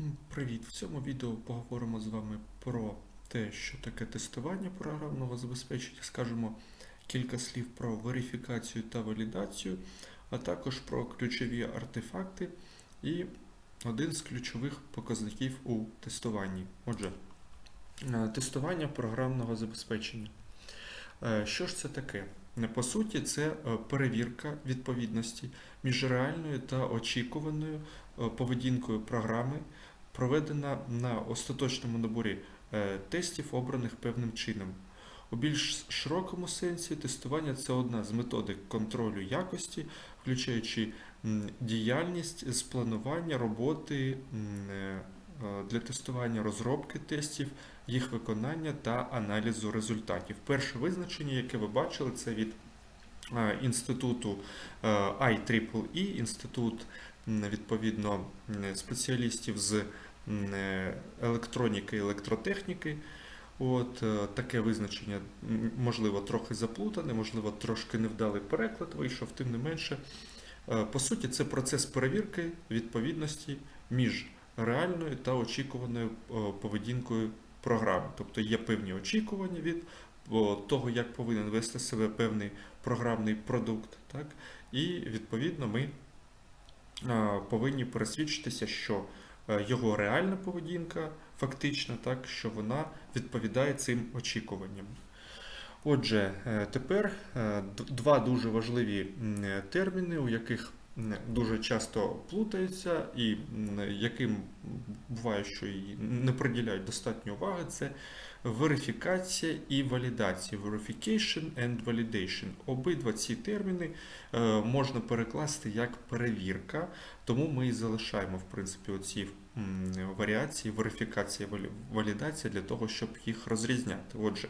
М, Привіт! В цьому відео поговоримо з вами про те, що таке тестування програмного забезпечення. Скажемо кілька слів про верифікацію та валідацію, а також про ключові артефакти і один з ключових показників у тестуванні. Отже, е, тестування програмного забезпечення. Е, Що ж це таке? Е, По суті, це перевірка відповідності між реальною та очікуваною поведінкою програми, проведена на остаточному наборі е, тестів, обраних певним чином. У більш широкому сенсі тестування це одна з методик контролю якості, включаючи діяльність з планування роботи е, е, для тестування розробки тестів, їх виконання та аналізу результатів. Перше визначення, яке ви бачили, це від інституту IEEE, інститут м, відповідно спеціалістів з е, електроніки і електротехніки. От е, таке визначення, можливо, трохи заплутане, можливо, трошки невдалий переклад вийшов, тим не менше. Е, По суті, це процес перевірки відповідності між реальною та очікуваною поведінкою програми. Тобто є певні очікування від того, як повинен вести себе певний програмний продукт. Так? І відповідно ми повинні пересвідчитися, що е, його реальна поведінка фактична, так, що вона відповідає цим очікуванням. Отже, е, тепер е, два дуже важливі е, терміни, у яких дуже часто плутаються, і яким буває, що і не приділяють достатньо уваги, це верифікація і валідація. Verification and validation. Обидва ці терміни е, можна перекласти як перевірка, тому ми і залишаємо в принципі оці варіації, верифікація, валідація для того, щоб їх розрізняти. Отже,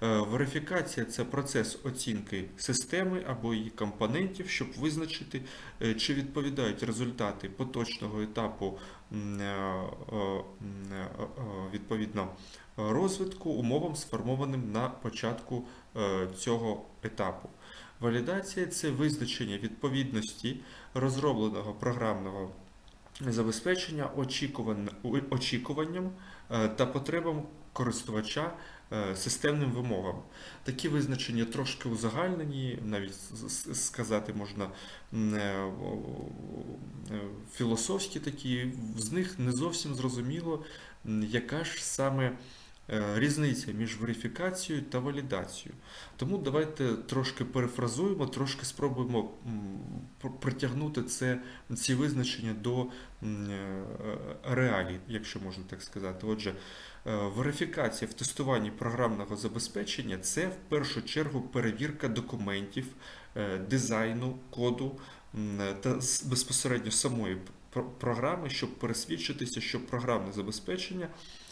верифікація це процес оцінки системи або її компонентів, щоб визначити, е, чи відповідають результати поточного етапу е, е, е, е, відповідно розвитку умовам, сформованим на початку е, цього етапу. Валідація це визначення відповідності розробленого програмного забезпечення очікуванням е, та потребам користувача е, системним вимогам. Такі визначення трошки узагальнені, навіть сказати можна е, е, філософські такі, з них не зовсім зрозуміло, яка ж саме різниця між верифікацією та валідацією. Тому давайте трошки перефразуємо, трошки спробуємо притягнути це, ці визначення до е, реалій, якщо можна так сказати. Отже, е, верифікація в тестуванні програмного забезпечення це в першу чергу перевірка документів, е, дизайну, коду та безпосередньо самої програми, щоб пересвідчитися, що програмне забезпечення е,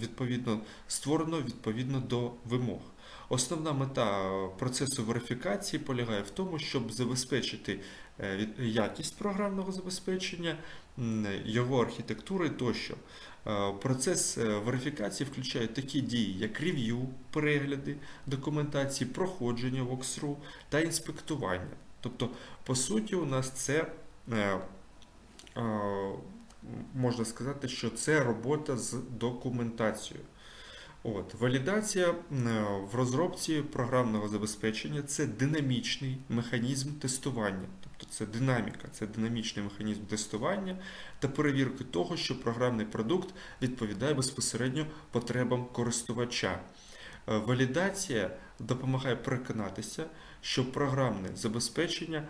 відповідно створено відповідно до вимог. Основна мета процесу верифікації полягає в тому, щоб забезпечити е, якість програмного забезпечення, його архітектури тощо. Е, Процес е, верифікації включає такі дії, як рев'ю, перегляди документації, проходження walkthrough та інспектування. Тобто, по суті, у нас це е, е, можна сказати, що це робота з документацією. От, валідація в розробці програмного забезпечення це динамічний механізм тестування. Тобто це динаміка, це динамічний механізм тестування та перевірки того, що програмний продукт відповідає безпосередньо потребам користувача. Е, Валідація допомагає переконатися, що програмне забезпечення е,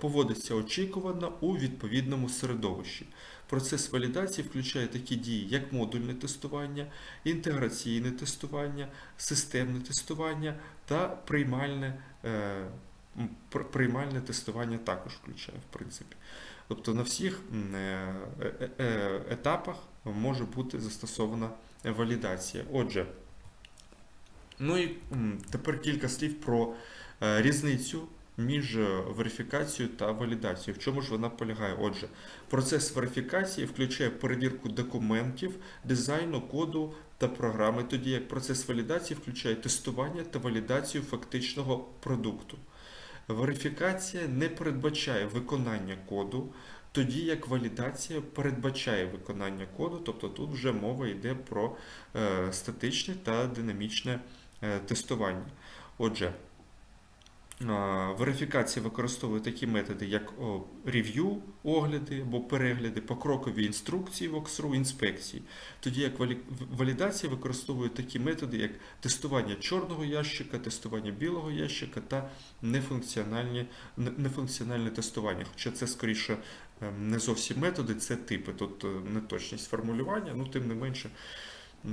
поводиться очікувано у відповідному середовищі. Процес валідації включає такі дії, як модульне тестування, інтеграційне тестування, системне тестування та приймальне, е, приймальне тестування також включає, в принципі. Тобто на всіх е, е, е, етапах може бути застосована валідація. Отже, ну і тепер кілька слів про е, різницю між е, верифікацією та валідацією. В чому ж вона полягає? Отже, процес верифікації включає перевірку документів, дизайну, коду та програми, тоді як процес валідації включає тестування та валідацію фактичного продукту. Верифікація не передбачає виконання коду, тоді як валідація передбачає виконання коду, тобто тут вже мова йде про е, статичне та динамічне е, тестування. Отже, а, Верифікація використовує такі методи, як рев'ю, огляди або перегляди, покрокові інструкції воксру, інспекції. Тоді як валі- валідація використовує такі методи, як тестування чорного ящика, тестування білого ящика та нефункціональні, нефункціональне тестування. Хоча це скоріше е, не зовсім методи, це типи. Тут е, неточність формулювання, ну тим не менше, е,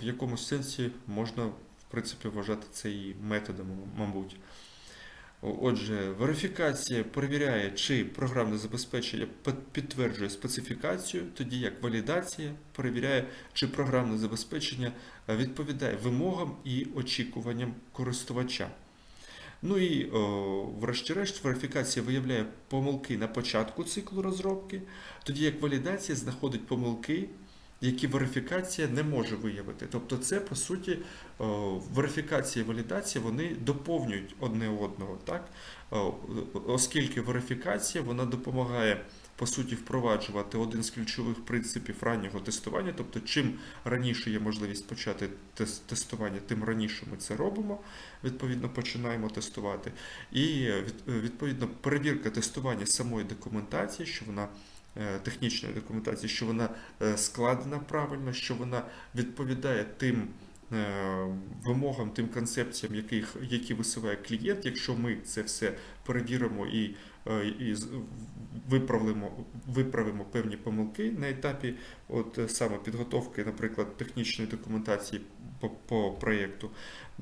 в якомусь сенсі можна в принципі вважати це і методом, мабуть. Отже, верифікація перевіряє, чи програмне забезпечення підтверджує специфікацію, тоді як валідація перевіряє, чи програмне забезпечення е, відповідає вимогам і очікуванням користувача. Ну і, врешті-решт, верифікація виявляє помилки на початку циклу розробки, тоді як валідація знаходить помилки, які верифікація не може виявити. Тобто, це по суті о, верифікація і валідація вони доповнюють одне одного, так? Оскільки верифікація вона допомагає по суті впроваджувати один з ключових принципів раннього тестування. Тобто, чим раніше є можливість почати тестування, тим раніше ми це робимо. Відповідно, починаємо тестувати. І відповідно перевірка тестування самої документації, що вона е, технічної документації, що вона е, складена правильно, що вона відповідає тим е, вимогам, тим концепціям, яких, які висуває клієнт. Якщо ми це все перевіримо і, е, і виправимо, виправимо певні помилки на етапі от е, саме підготовки, наприклад, технічної документації по, по проєкту,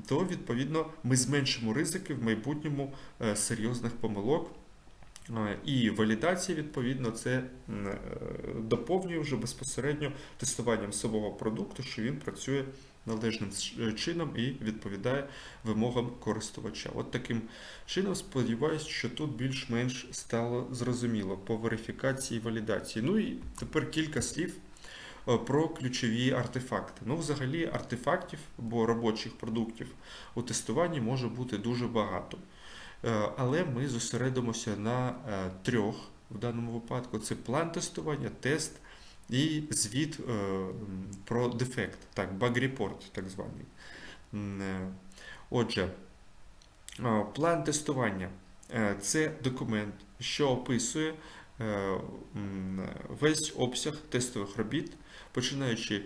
то відповідно ми зменшимо ризики в майбутньому е, серйозних помилок. Е, І валідація, відповідно, це е, доповнює вже безпосередньо тестуванням самого продукту, що він працює належним чином і відповідає вимогам користувача. От таким чином, сподіваюся, що тут більш-менш стало зрозуміло по верифікації і валідації. Ну і тепер кілька слів е, про ключові артефакти. Ну, взагалі, артефактів або робочих продуктів у тестуванні може бути дуже багато. Е, Але ми зосередимося на е, трьох в даному випадку: це план тестування, тест і звіт е, про дефект, так, баг репорт, так званий. Отже, план тестування це документ, що описує весь обсяг тестових робіт, починаючи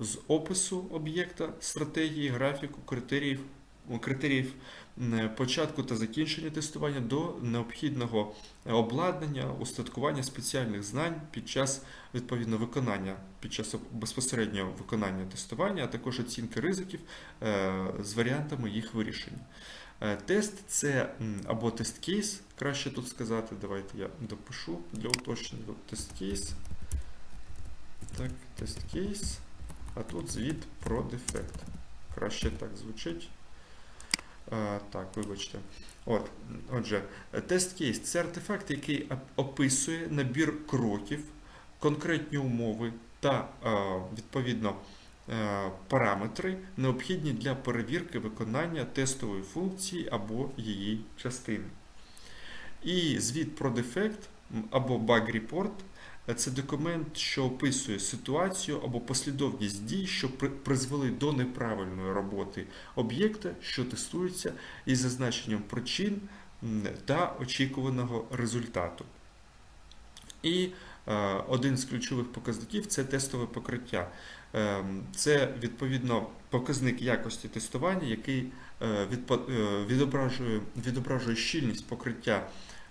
з опису об'єкта, стратегії, графіку, критеріїв, критеріїв початку та закінчення тестування до необхідного обладнання, устаткування спеціальних знань під час відповідно виконання, під час безпосереднього виконання тестування, а також оцінки ризиків е, з варіантами їх вирішення. Е, Тест це або тест-кейс, краще тут сказати. Давайте я допишу для уточнення. Тест-кейс. Так, тест-кейс. А тут звіт про дефект. Краще так звучить. Так, вибачте. От, отже, тест-кейс це артефакт, який описує набір кроків, конкретні умови та відповідно е, параметри, необхідні для перевірки виконання тестової функції або її частини. І звіт про дефект або баг report – це документ, що описує ситуацію або послідовність дій, що призвели до неправильної роботи об'єкта, що тестується, із зазначенням причин та очікуваного результату. І е, один з ключових показників це тестове покриття. Ем, Це відповідно показник якості тестування, який е, е, відображує, відображує щільність покриття е,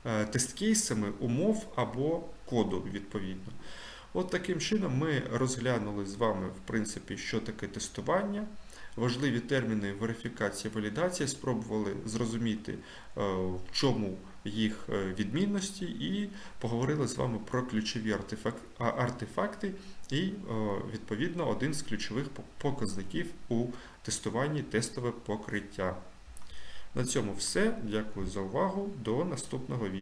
тест-кейсами умов або коду відповідно. От таким чином ми розглянули з вами, в принципі, що таке тестування, важливі терміни верифікація, валідація, спробували зрозуміти, е, в чому їх е, відмінності, і поговорили з вами про ключові артефакти і, е, відповідно, один з ключових показників у тестуванні тестове покриття. На цьому все. Дякую за увагу. До наступного відео.